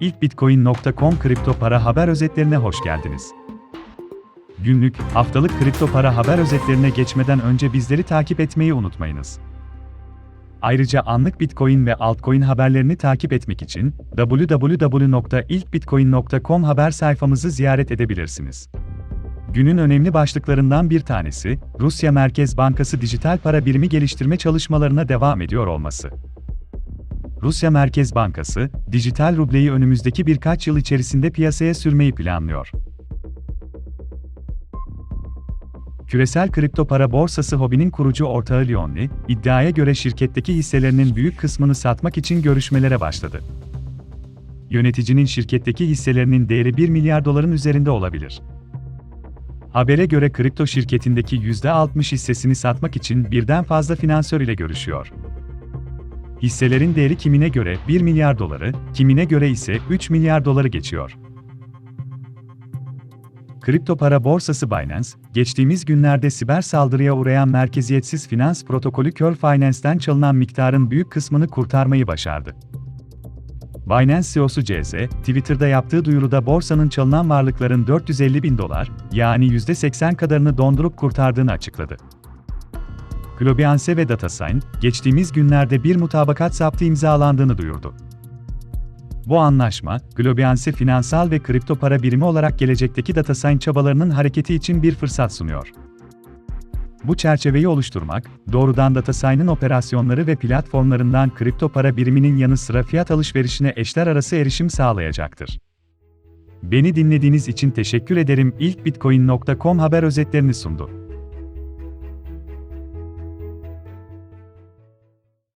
İlkbitcoin.com kripto para haber özetlerine hoş geldiniz. Günlük, haftalık kripto para haber özetlerine geçmeden önce bizleri takip etmeyi unutmayınız. Ayrıca anlık Bitcoin ve altcoin haberlerini takip etmek için www.ilkbitcoin.com haber sayfamızı ziyaret edebilirsiniz. Günün önemli başlıklarından bir tanesi, Rusya Merkez Bankası dijital para birimi geliştirme çalışmalarına devam ediyor olması. Rusya Merkez Bankası, dijital rubleyi önümüzdeki birkaç yıl içerisinde piyasaya sürmeyi planlıyor. Küresel kripto para borsası Hobi'nin kurucu ortağı Leonli, iddiaya göre şirketteki hisselerinin büyük kısmını satmak için görüşmelere başladı. Yöneticinin şirketteki hisselerinin değeri 1 milyar doların üzerinde olabilir. Habere göre kripto şirketindeki %60 hissesini satmak için birden fazla finansör ile görüşüyor. Hisselerin değeri kimine göre 1 milyar doları, kimine göre ise 3 milyar doları geçiyor. Kripto para borsası Binance, geçtiğimiz günlerde siber saldırıya uğrayan merkeziyetsiz finans protokolü Curl Finance'den çalınan miktarın büyük kısmını kurtarmayı başardı. Binance CEO'su CZ, Twitter'da yaptığı duyuruda borsanın çalınan varlıkların 450 bin dolar, yani %80 kadarını dondurup kurtardığını açıkladı. Globiance ve DataSign, geçtiğimiz günlerde bir mutabakat saptı imzalandığını duyurdu. Bu anlaşma, Globiance finansal ve kripto para birimi olarak gelecekteki DataSign çabalarının hareketi için bir fırsat sunuyor. Bu çerçeveyi oluşturmak, doğrudan DataSign'ın operasyonları ve platformlarından kripto para biriminin yanı sıra fiyat alışverişine eşler arası erişim sağlayacaktır. Beni dinlediğiniz için teşekkür ederim. İlk Bitcoin.com haber özetlerini sundu.